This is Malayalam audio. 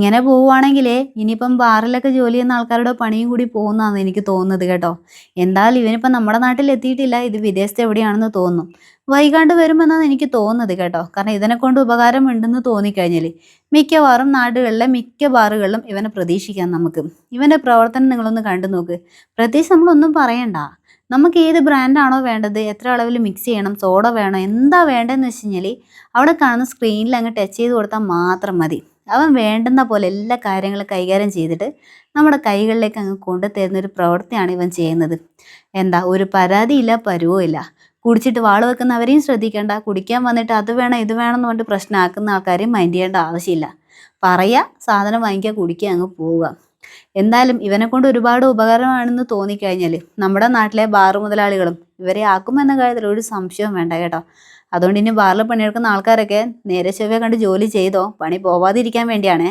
ഇങ്ങനെ പോവുകയാണെങ്കിൽ ഇനിയിപ്പം ബാറിലൊക്കെ ജോലി ചെയ്യുന്ന ആൾക്കാരുടെ പണിയും കൂടി പോകുന്നതാണ് എനിക്ക് തോന്നുന്നത് കേട്ടോ. എന്തായാലും ഇവനിപ്പം നമ്മുടെ നാട്ടിൽ എത്തിയിട്ടില്ല ഇത് വിദേശത്ത് എവിടെയാണെന്ന് തോന്നുന്നു. വൈകാണ്ട് വരുമെന്നാണ് എനിക്ക് തോന്നുന്നത് കേട്ടോ. കാരണം ഇതിനെ കൊണ്ട് ഉപകാരം ഉണ്ടെന്ന് തോന്നിക്കഴിഞ്ഞാൽ മിക്കവാറും നാടുകളിലെ മിക്ക ബാറുകളിലും ഇവനെ പ്രതീക്ഷിക്കാം നമുക്ക്. ഇവന്റെ പ്രവർത്തനം നിങ്ങളൊന്ന് കണ്ടു നോക്ക്. പ്രത്യേകിച്ച് നമ്മളൊന്നും പറയണ്ട. നമുക്ക് ഏത് ബ്രാൻഡാണോ വേണ്ടത് എത്ര അളവിൽ മിക്സ് ചെയ്യണം സോഡ വേണോ എന്താ വേണ്ടതെന്ന് വെച്ച് കഴിഞ്ഞാൽ അവിടെ കാണുന്ന സ്ക്രീനിൽ അങ്ങ് ടച്ച് ചെയ്ത് കൊടുത്താൽ മാത്രം മതി. അവൻ വേണ്ടുന്ന പോലെ എല്ലാ കാര്യങ്ങളും കൈകാര്യം ചെയ്തിട്ട് നമ്മുടെ കൈകളിലേക്ക് അങ്ങ് കൊണ്ടു തരുന്ന ഒരു പ്രവൃത്തിയാണ് ഇവൻ ചെയ്യുന്നത്. എന്താ ഒരു പരാതിയില്ല പരുവോ ഇല്ല. കുടിച്ചിട്ട് വാൾ വെക്കുന്നവരെയും ശ്രദ്ധിക്കേണ്ട കുടിക്കാൻ വന്നിട്ട് അത് വേണം ഇത് വേണം എന്ന് പറഞ്ഞിട്ട് പ്രശ്നമാക്കുന്ന ആൾക്കാരെയും മൈൻഡ് ചെയ്യേണ്ട ആവശ്യമില്ല. പറയുക സാധനം വാങ്ങിക്കുക കുടിക്കുക അങ്ങ് പോവുക. എന്തായാലും ഇവനെ കൊണ്ട് ഒരുപാട് ഉപകാരമാണെന്ന് തോന്നിക്കഴിഞ്ഞാൽ നമ്മുടെ നാട്ടിലെ ബാർ മുതലാളികളും ഇവരെ ആക്കുമെന്ന കാര്യത്തിൽ ഒരു സംശയവും വേണ്ട കേട്ടോ. അതുകൊണ്ട് ഇനി ബാറിൽ പണിയെടുക്കുന്ന ആൾക്കാരൊക്കെ നേരെ ചൊവ്വ കണ്ട് ജോലി ചെയ്തോ പണി പോവാതിരിക്കാൻ വേണ്ടിയാണേ.